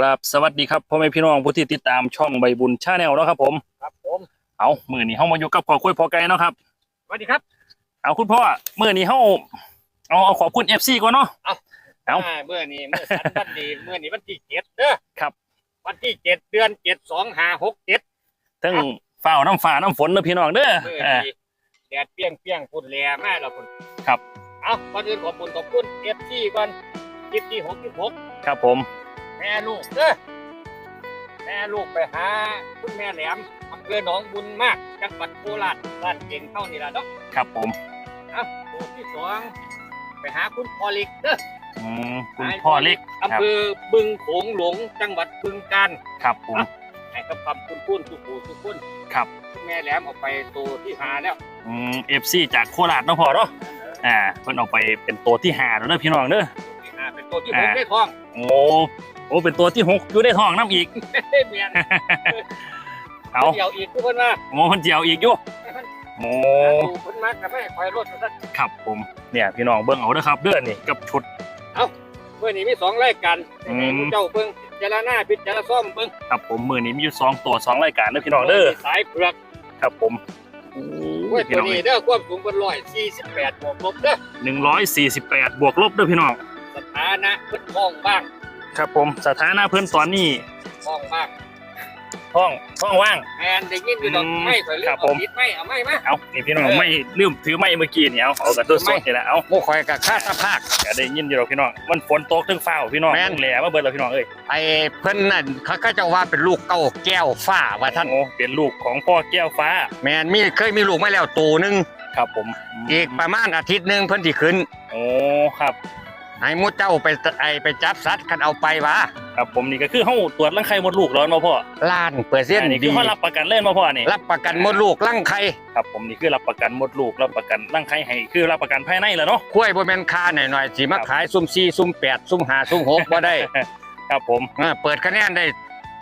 ครับสวัสดีครับพ่อแม่พี่น้องผู้ที่ติดตามช่องใบบุญชาแนลนาะครับผมครับผมเอามือนี้เฮามาอยู่กับพ่อคุยพ่อไก่เนาะครับสวัสดีครับ เอาคุณพ่อมือนี้เฮาเอาเอาขอบคุณ FC ก่อนเนาะเอาเอาอ่เมื่อนี้เมื่อสันวันดีเมื่อนี้วันที่เจ็ดเด้อครับวันที่เจ็ดเดือนเจ็ดสองห้าหกเจ็ดทั้งฟ้าวน้ำฟ้าน้ำฝนเด้อพี่น้องเด้อเมื่ออ่านี้แดดเปรี้ยงเปรี้ยงฝุ่นแรงมากเราฝุ่นครับเอาก่อนอื่นขอบคุณขอบคุณเอฟซีก่อนคลิปที่หกที่หกครับผม แม่ลูกเด้อแม่ลูกไปหาคุณแม่แหลมอำเภอหนองบุญมาก จังหวัดโคราชบ้านเก่งเท่านี้ละเนาะครับผมเอาตัวที่สองไปหาคุณพอลิกเด้ออืมคุณพ่อเล็กอำเภอบึงโขงหลงจังหวัดบึงกาฬครับผมให้กับคำคุณคุณทุกผู้ทุกคนครับแม่แหลมเอาไปตัวที่หาแล้วอืม FC จากโคราชเนาะพ่อเนาะอ่าเพิ่นเอาไปเป็นตัวที่ห้าแล้วเด้อพี่น้องเด้อตัวที่หาเป็นตัวที่ผมอ่าได้ท้องโอ้ โอ้เป็นตัวที่หกอยู่ในท้องน้ำอีกเมียนเอาเดียวอีกทุกคนว่าโอ้เพิ่นเจียวอีกอยู่โอ้ดูคนมากกับแม่คอยรถนะครับผมเนี่ยพี่น้องเบิ่งเอาเด้อครับเด้อนี่กับชุดเมื่อนี้มีสองรายการอืมให้ผู้เจ้าเบิ่งพิจารณาพิจารณาซ่อมเบิ่งครับผมมือนี้มีอยู่สองตัวสองรายการเด้อพี่น้องเด้อสายเผือกครับผมเว้ยพี่ตัวน้องนี้เด้อความสูงเป็นร้อยสี่สิบแปดบวกลบเด้อหนึ่งร้อยสี่สิบแปดบวกลบเด้อพี่น้องสถานะเพิ่นท้องบ้าง ครับผมสถานะเพิ่นตอนนี้ท้องบ้างท้องท้องว่างแอนได้ยินอยู่ดอกอืมไม่ข่อยเลืครัอกบผมเอาผิดไม่เอาไม่มาเอานี่พี่น้องเออไม่ลืมถือไม้เมื่อกี้เนี่ยเอาเอากับตัวสดนี่แหละเอาโม่ข่อยกับข้าตาภาคก็ได้ยินอยู่ดอกพี่น้องมันฝนตกถึงฟ้าวพี่น้องแม่นเบิ่งแหล่มาเบิดแล้วพี่น้องเอ้ยไอ้เพิ่นนั่นเขาก็จะว่าเป็นลูกเก้าแก้วฟ้าว่าท่านโอ้เป็นลูกของพ่อแก้วฟ้า แมนมีเคยมีลูกมาแล้วตัวหนึงครับผมอีกประมาณอาทิตย์หนึงเพิ่นสิขึ้นโอ้ครับ ให้หมูเจ้าไปไอไปจับสัตว์กันเอาไปวะครับผมนี่ก็คือเฮาตรวจรังไข่มดลูกแล้วเนาะพ่อล้านเปอร์เซ็นต์อันนี้คืดีอเฮารับประกันเล่นมาพ่อนี่รับประกันหมดลูกลั่งไข่ครับผมนี่คือรับประกันมดลูกรับประกันร่างไข่ให้คือรับประกันภายในแหล้วเนาะคุ้ยบ่แม่นค่าหน่อยๆสิมาขายซุ่ม4ซุ่ม8ซุ่ม5ซุ่ม6บ่ได้ ครับผมเออเปิดคะแนนได้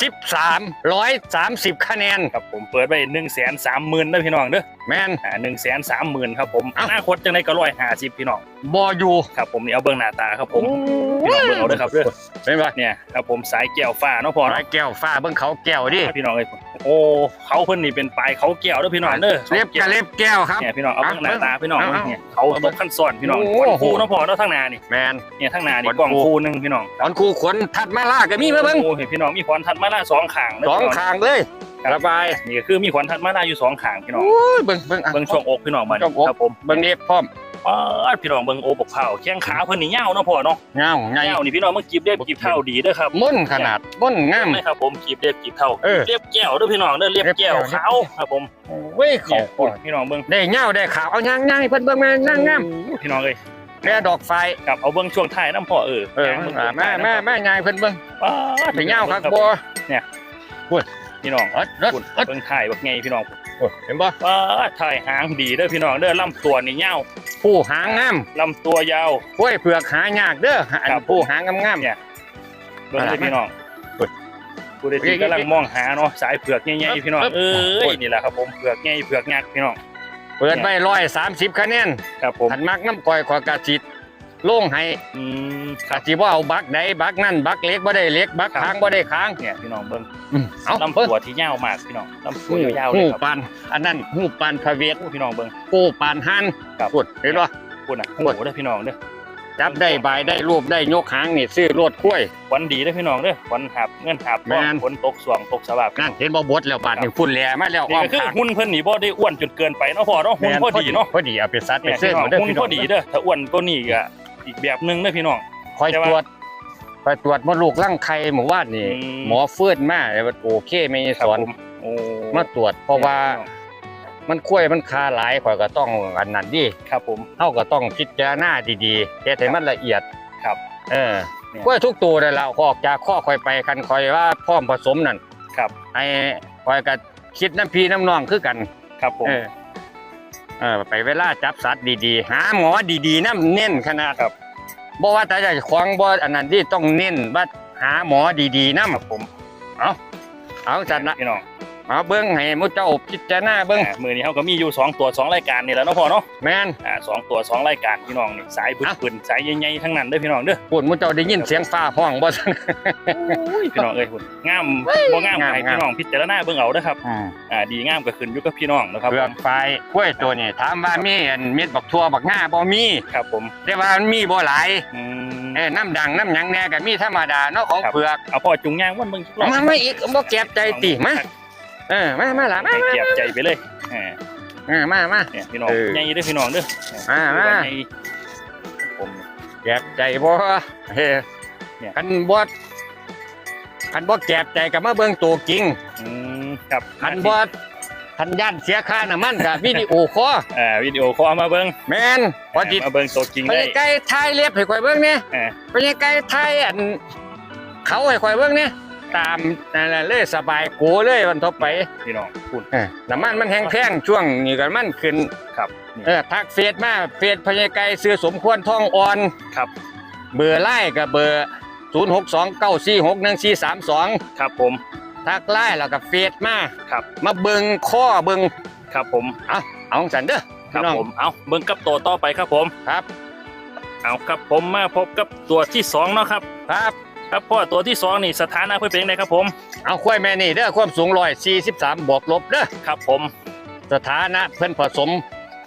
13 130 คะแนน ครับผมเปิดไปหนึ่งแสนสามหมื่นนะพี่น้องเด้อแม่น อ่าหนึ่งแสนสามหมื่นครับผมเอ้าอนาคตจังไดก็ร้อยห้าสิบพี่น้องบ่อยู่ครับผมนี่เอาเบื้องหน้าตาครับผมพี่น้องเบื้องเอาเด้อครับเด้อเป็นบ่เนี่ยครับผมสายแก้วฟ้าเนาะพ่อร้อเนาะยแก้วฟ้าเบิ่งเขาแก้วดิพี่น้องเอ้ย โอ้เขาเพิ่นนี่เป็นปลายเขาแก้วเด้อพี่น้องเด้อเล็บกับเล็บแก้วครับเนี่ยพี่น้องเอาเบื้องหน้าตาพี่น้องเอาเอาเนี่ยเขาตกขั้นซ้อนพี่น้องโอ้กวโหนคูเนาะพ่อเนาะทางหน้านี่แมนเนี่ยทางหน้านี่ขวัญกล้องคู่คูหนึงพี่น้องตอนครูขนทัดมาล่าก็มีมาเบิ่งโอ้เห็นพี่น้องมีขวัญทัดมาหน้าสองข้างเด้สองพี่น้ข้างเลยครับระบายนี่ก็คือมีขวัญทัดมาหน้าอยู่สองข้างพี่น้องโอ้ยเบิ่งเบิ่งอะเบิ่งช่วงอกพี่น้องมาช่วงอกครับผมเบิ่งเอฟพร้อม อ๋อพี่น้องเบิ่งโอบกเผาแข้งขาเพิ่นนี่ยาวเนาะพ่อเนาะเงาไง ยาวนี่พี่น้องมันกีบเรียบกีบเท่าดีเด้อครับม่นขนาดม่นงามไม่ครับผมกีบเรียบกีบเท่าเออเรียบแก้วเด้อพี่น้องเด้อเรียบแก้วเรียบแก้ว ขาวครับผมเว้ยเนี่เขายพี่น้องเบิ่งได้เงาได้ขาวเอาย่างย่างให้เพิ่นเบิ่งแม่ย่างงามพี่น้องเอ้ยแม่ดอกไฟกับเอาเบิ่งช่วงท้ายน้ำพ่อเออเออบิ่งอ่าแม่แม่แม่ยายเพิ่นเบิ่งป๊าดไปเงาครับบ่พี่น้องเอิดเอิดคุณเอิดเบิ่งท้ายบักไงพี่น้อง โอ้ยเห็นบ่ป๊าดท้ายหางดีเด้อพี่น้องเด้อลำตัวนี่ยาว ผู้หางงามลำตัวยาวกล้วยเผือกหายากเด้ออันครับผู้หางงามเนี่ยเบิ่งเลยพี่น้องเฮ้ยผู้ใดที่กำลังมองหาเนาะสายเผือกใหญ่ๆพี่น้องครับเอ้โอ้ยยนี่แหละครับผมเผือกใหญ่เผือกงักพี่น้องๆเปิดไว้130คะแนนครับผมหันมักน้ำก้อยขอยกะจิตโล่งให้ อืมคกะรับจิบ่เอาบักใดบักนั่นบักเล็กบ่ได้เล็กบักครับค้างบ่ได้ค้างเนี่ยพี่น้องเบิ่งอืมเอาลำเพิ่นตัวที่ยาวมากพี่น้องลำตัวหูยาวๆเลหูยครับปานอันนั้นหูปานพระเวทโอ้พี่น้องเบิ่งหูปานหันครับพูดเห็นบ่พูดน่ะพูโอ้ดโหเด้อพี่น้องเด้อจับได้บายได้รูปได้ยกหางนี่ซื้อรถกล้วยขวัญดีเด้อพี่น้องเด้อขวัญหับเงินหับแม่นฝนตกสว่างตกสว่างนั่นเห็นบ่บดแล้วบาดนี่ฝุ่นแหล่มาแล้วนี่อ้อมก็คือข้างหุ่นเพิ่นนี่บ่ได้อ้วนจนเกินไปเนาะพ่อเนาะหุ่นพอดีเนาะพอดีเอาไปซัดไปเนี่ยเสื้พี่อน้องมาเด้อหุ่นพี่พน้อองดีเด้อถ้าอ้วนก็นี่ก็อีกแบบหนึงเด้อพี่น้องค อยแต่ตว่ารวจคอยตรวจมดลูกร่างไข่หมู่บ้านนี่ อืม หมอเฟิร์นมาแล้วโอเคไม่คสรับอนผมโอ้มาตรวจ เพราะว่ามันกล้วยมันคาหลายข่อยก็ต้องอันนั้นดิครับผม เฮาก็ต้องพิจารณาดีๆเฮ็ดให้มันละเอียดครับเออเนี่ย กล้วยทุกตัวนั่นล่ะออกจากข้อข่อยไปคันข่อยว่าพร้อมผสมนั่นครับไอ้ข่อยก็คิดน้ำพี่น้ำน้องคือกัน ครับผม เออเออไปเวลาจับสัตว์ดีๆ หาหมอดีๆน้ำเน้นขนาดครับ บ่ว่าแต่จะควางบ่อันนั้นที่ต้องเน้นว่าหาหมอดีๆนะครับผมเอาเอาจัดนะพี่น้อง เอาเบิ้งให้มุเจ้าพิจารณาเบิ้งอ่ามือนี้เขาก็มีอยู่สองตัวสองรายการนี่แหล้วเนาะพ่อเนาะแมน อ่าสองตัวสองรายการพี่น้องนี่สายบึกอะ ปืนสายใหญ่ๆทั้งนั้นเด้อพี่น้องเด้อพูดมุเจ้าได้ยินเสียงฟ้าห้องบ่ซั่น พี่น้องเอ้ยคุณงามบ่งามงาม ให้งามพี่น้องพิจารณาเบิ่งเอาเด้อครับอ่าดีงามก็ขึ้นอยู่กับพี่น้องนะครับเปลืผอกมไฟกล้วยตัวนี้ถามว่ามีอันเม็ดบักทั่วบักง่าบ่มีครับผมแต่ว่ามันมีบ่หลายอืม เอ้น้ำดังน้ำหยังแหน่ก็มีธรรมดาเนาะของครับ เปลือกเอาพ่อจุงย่างวันเบิ่งสักรอบมามาอีกบ่เก็บใจติมา เออมามาล่ะมาให้มาเกียบใจไปเลยอ่าเออมามา เนี่ยพี่น้องเออใหญ่เด้อพี่น้องเด้ออ่ามา ใหญ่ผมเก็บใจบ่เฮ้เนี่ย คันบ่คันบ่เก็บใจก็มาเบิ่งตัวจริงอืมครับคันบ่คันย่านเสียค่าน้ำมันก็วิดีโอคอลอ่าวิดีโอคอลมาเบิ่งแม่นพอจิมาเบิ่งตัวจริงไปได้ ไกลถ่ายเล็บให้ข่อยเบิ่งเนี่ยเออ ไปไกลถ่ายอันเขาให้ข่อยเบิ่งเนี่ย ตามนั่นแหละเลยสบายกูเลยวันต่อไปพี่น้องคุณเออน้ำมันมันแห้งแพงช่วงนี้ก็มันขึ้นครับนี่เออทักเฟซมาเฟซพญาไก่ซื้อสมควรท่องอ่อนครับ เบอร์ไล่กับเบอร์0 6 2 9 4 6 1 4 3 2ครับผมทักไล่แล้วก็เฟซมาครับ มาเบิงข้อเบิงครับผมเอาเอาสันเด้อครับพี่น้องผมเอาเบิ่งกับตัวต่อไปครับผมครับ เอาครับผมมาพบกับตัวที่สองเนาะครับครับ ครับพ่อตัวที่สองนี่สถานะเพื่อนเป็นยังไงครับผม เอาควายแม่นี่เด้อความสูงร้อยสี่สิบสามบวกลบเด้อครับผม สถานะเพิ่นผสม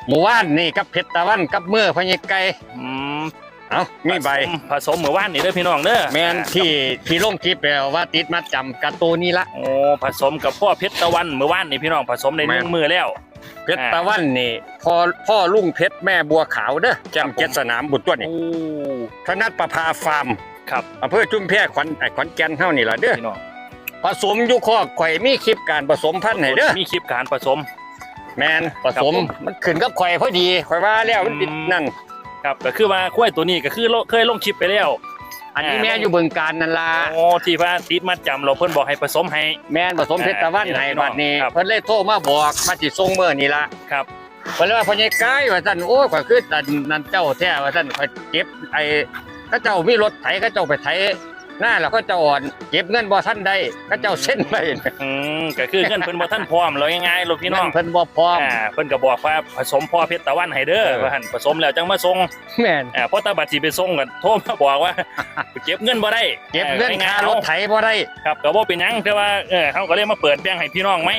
หมู่ว่านนี่กับเพชรตะวันกับเมื่อพญาไก่อืมเอามีใบผสผสมเหมือนว่านนี่เด้อพี่น้องเด้อแมนที่ที่ลงคลิปแล้วว่าติดมัดจำกับตัวนี้ละโอ้ผสมกับพ่อเพชรตะวันเหมือนว่านนี่พี่น้องผสมในหนึ่งแม่นมือแล้ว เพชรตะวันนี่พ่อพ่อลุงเพชรแม่บัวขาวเด้อแจมเจ็ดสนามบุตรตัวนี่โอ้ธนัดประภาฟาร์ม ครับอำเภอจุมแพขวัญไอ้ขวัญแก่นเฮานี่ล่ะเด้อพี่น้องผสมอยู่คอกข่อยมีคลิปการผสมพันธุ์ให้เด้อมีคลิปการผสม แมนผสมครับผมมันขึ้นกับข่อยพอดีข่อยว่าแล้วมันติดอืมนั่นครับก็คือว่าควายตัวนี้ก็คือเราเคยลงคลิปไปแล้ว อันนี้อ่าแม่อยู่เบึงการนั่นล่ะโอ้ที่ว่าติดมัดจำเราเพิ่นบอกให้ผสมให้ แม่นผสมเพชรตะวันอ่าให้บัดนี้ครับเพิ่นเลยโทรมาบอกมาสิส่งมื้อนี่ล่ะครับเพิ่นเลยว่าพ่อใหญ่กายว่าซั่นโอ้ยข่อยคืออันนั่นเจ้าแท้ว่าซั่นข่อยเก็บไอ้ เขาเจ้ามีรถไถเขาเจ้าไปไถหน้าแล้วเขาเจ้าอ่อนเก็บเงินบ่ทันได้เขาเจ้าเส้นไว้อืมก็คือเงินเพิ่นบ่ทันพร้อมเราง่ายๆลูกพี่น้องเงิเพิ่นบ่พร้อมอ่าเพิ่นก็บอกว่าผสมพ่อเพชรตะวันให้เด้อเออว่าหั่นผสมแล้วจังมาส่งแม่นอ่าพอตาบัดสิไปส่งกันโทรมาบอกว่าเก็บเงินบ่ได้เก็บเงินออค่ารถไถบ่ได้ครับก็บ่เป็นหยังแต่ว่าเออเฮาก็เลยมาเปิดแบ่งให้พี่น้องไหม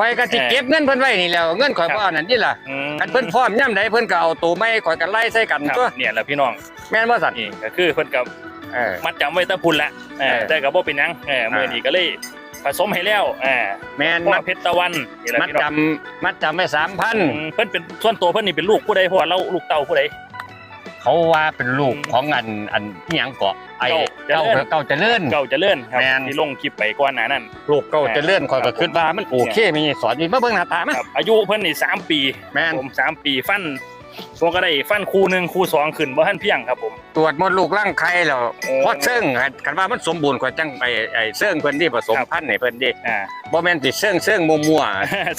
ข่อยก็สิเออเก็บเงินเพิ่นไว้นี่แหล้วเงินข่อยครับบ่เอานั่นนี่ล่ะอืมคันเพิ่นพร้อมย่ำใดเพิ่นก็เอาตัวไม้ข่อยก็ไล่ใส่กันครับตัวเนี่ยแหละพี่น้องแม่นบ่สั่นนี่ก็คือเพิ่นก็เออ มัดจำไว้แตะพุ่นละเออเออแต่ก็บ่เป็นหยังเออมื้อนี้ก็เลยผสมให้แล้วอ่าแม่นพ่มัอดเพชรตะวันนี่แหละมัดพี่น้องจำมัดจำไว้อื3,000มเพิ่นเป็นส่วนตัวเพิ่นนี่เป็นลูกผู้ใดเพราะว่าเราลูกเต้าผู้ใด เขาว่าเป็นลูกอืม ของอันอันอิหยังเกาะ ไอ้เก้าเก้าเจริญเก้าเจริญเก่าเจริญครับแม่นที่ลงคลิปไปก่อนหน้านั้น ลูกเก้าเจริญข่อยก็ครับคิดว่ามันโอเคมีสอนอยู่มาเบิ่งหน้าตามาครับอายุเพิ่นนี่สามปีแม่นผมสามปีฟัน ผมก็ได้ฟันคู่หนึ่งคู่สองขึ้นบ่ทันเพียงครับผม ตรวจมดลูกร่างไข่แล้วโอ้พอเซิงกันว่ามันสมบูรณ์ข่อยจังไปไอ้เซิงเพิ่นที่ผสมครับพันธุ์ให้เพิ่นดิอ่าบ่แม่นสิเซิงเซิงมั่ว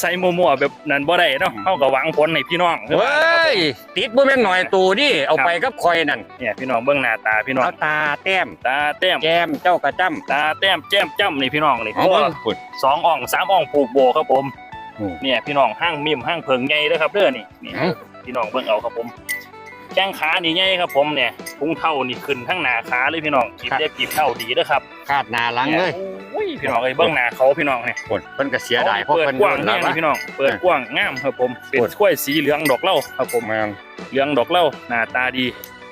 ใส่มั่วๆแบบนั้นบ่ได้เนาะอืมเฮาก็หวังผลให้พี่น้องๆเฮ้ยติดบ่แม่นหน่อยตูดิเอาไปกับข่อยนั่นเนี่ยพี่น้องเบิ่งหน้าตาพี่น้องเอาตาแต้มตาแต้มแก้มเจ้ากระจ้ำตาแต้มแจ่มจ้ำนี่พี่น้องนี่เอาเบิ่งพุ่นสองอ่องสามอ่องผูกโบครับผมอืมเนี่ยพี่น้องห้างมิมห้างเพิงใหญ่เด้อครับเด้อนี่นี่เอ้า พี่น้องเบิ่งเอาครับผมแข้งขานี่ใหญ่ครับผมเนี่ยพุงเท่านี่ขึ้นทั้งหน้าขาเลยพี่น้องกีบได้กีบเท่าดีเด้อครับคาดหน้าหลังเลยโอ้ยพี่น้องเอ้ยเบิ่งหน้าเขาพี่น้องเนี่ยพุ่นเพิ่นก็เสียดายเพราะเปิดเพิ่นกว้างโดนแน่แล้วนี่พี่น้องเปิดกว้างงามครับผมเป็นโอ้ยกล้วยสีเหลืองดอกเหล้าครับผมแม่นเหลืองดอกเหล้าหน้าตาดี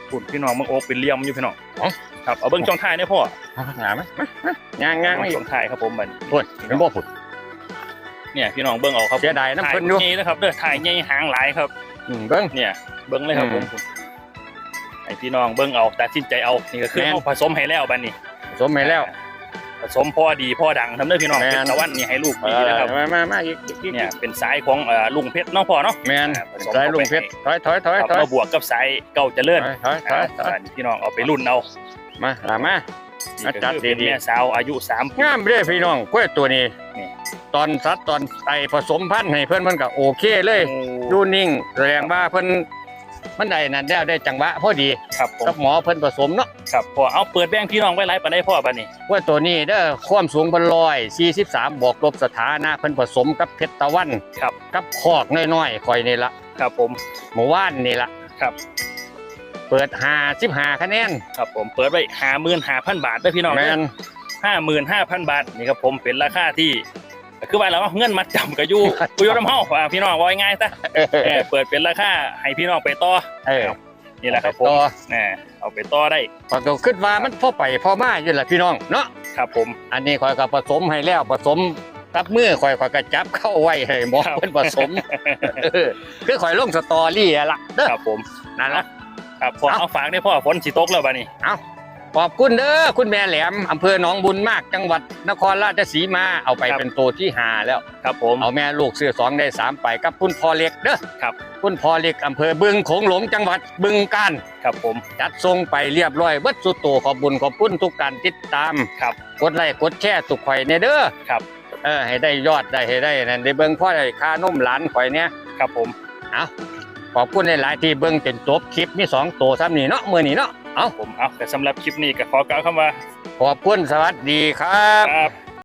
พุ่นพี่น้องมึงโอกเป็นเหลี่ยมอยู่พี่น้องเอ้าครับเอาเบิ่งช่องท้ายเนี่ยพ่อเอาหาไหมย่างย่างเบิ่ไม่งช่องท้ายครับผมบัดนี้พุ่นเป็นบ่พุ่นเนี่ยพี่น้องเบิ่งเอาครับเสียดายน้ำเพิ่นอยู่ถ่ายใหญ่นะครับเด้อถ่ายใหญ่หางหลายครับ อืมเบิ่งเนี่ยเบิ้งเลยครับอืผมมไอพี่น้องเบิ้งเอาตัดสินใจเอานี่ก็คือแม่น เอาผสมให้แล้วบัดนี้สมให้แล้ว ผสมพ่อดีพ่อดังทำเด้อพี่น้องแม่น เป็นตะวันนี่ให้ลูกเอดีอนะครับมามามาอีกอีกอีกเนี่ยเป็นสายของเอ่อลุงเพชรเน้องพ่อเนาะ แม่นอ่าผสม สายลุงเพชรถอยถอยถอยครับถอยมาบวกกับสายเก่าเจริญถอยถอยถอยอ่าพี่น้องเอาไปรุ่นเอามาลามา นี่ก็จัดคือเป็นดีๆแม่สาวอายุสามปีงามเด้อพี่น้องกล้วยตัวนี้นี่ตอนสัตว์ตอนไอผสมพันธุ์ให้เพิ่นเพิ่นก็โอเคเลยโอ้ดูนิ่งแสดงว่าเพิ่นมันได้นั่นแล้วได้จังหวะพอดีครับผมกับหมอเพิ่นผสมเนาะครับพ่อเอาเปิดแบ่งพี่น้องไว้หลายปานใดพ่อบัดนี้ว่าตัวนี้เด้อความสูงเพิ่นร้อย43บวกลบสถานะเพิ่นผสมกับเพชรตะวันครับกับคอกน้อยๆข่อยนี่ละครับผมหมู่ว่านนี่ละครับ เปิด55คะแนนครับผมเปิดไว้ห้าหมื่นห้าพันบาทเด้อพี่น้องแม่นห้าหมื่นห้าพันบาทนี่ครับผมเป็นราคาที่คือว่าแล้วเงินมัดจำกับอยู่กูอยู่น้ำเฮาอ่าพี่น้องว่าง่ายๆซะเออเออเปิดเป็นราคาให้พี่น้องไปต่อเออนี่แหละครับผมต่อแหน่เอาไปต่อได้ข้อยก็คิดว่ามันพอไปพอมาอยู่ล่ะพี่น้องเนาะครับผม อันนี้ข่อยก็ผสมให้แล้วผสมกับมือข่อยข่อยก็จับเข้าไว้ให้หมอครับเพิ่นผสมเออคือข่อยลงสตอรี่อะล่ะเด้อครับผมนั่นละ ครับพ่อเอาเอาฝากได้พ่อฝนสิตกแล้วบัดนี้ขอบคุณเด้อคุณแม่แหลมอำเภอหนองบุญมากจังหวัดนครราชสีมาเอาไปครับเป็นตัวที่หาแล้วครับผมเอาแม่ลูกซื้อสองได้สามไปกับคุณพ่อเล็กเด้อครับคุณพ่อเล็กอำเภอบึงโขงหลงจังหวัดบึงกาฬครับผมจัดส่งไปเรียบร้อยเบิดสุดโตขอบบุญขอบคุณทุกการติดตามครับกดไลค์กดแชร์ตุกข่อยในเด้อครับเออให้ได้ยอดได้ให้ได้นั่นได้เบิ่งพ่อได้ค่านมหลานข่อยเนี่ยครับผมเอา ขอบคุณหลายๆที่เบิ่งจนจบคลิปมีสองตัวซ้ำนี่เนาะมื้อนี้เนาะเอาผมเอาแต่สำหรับคลิปนี้ก็ขอกล่าวคำว่าขอบคุณสวัสดีครับ ครับ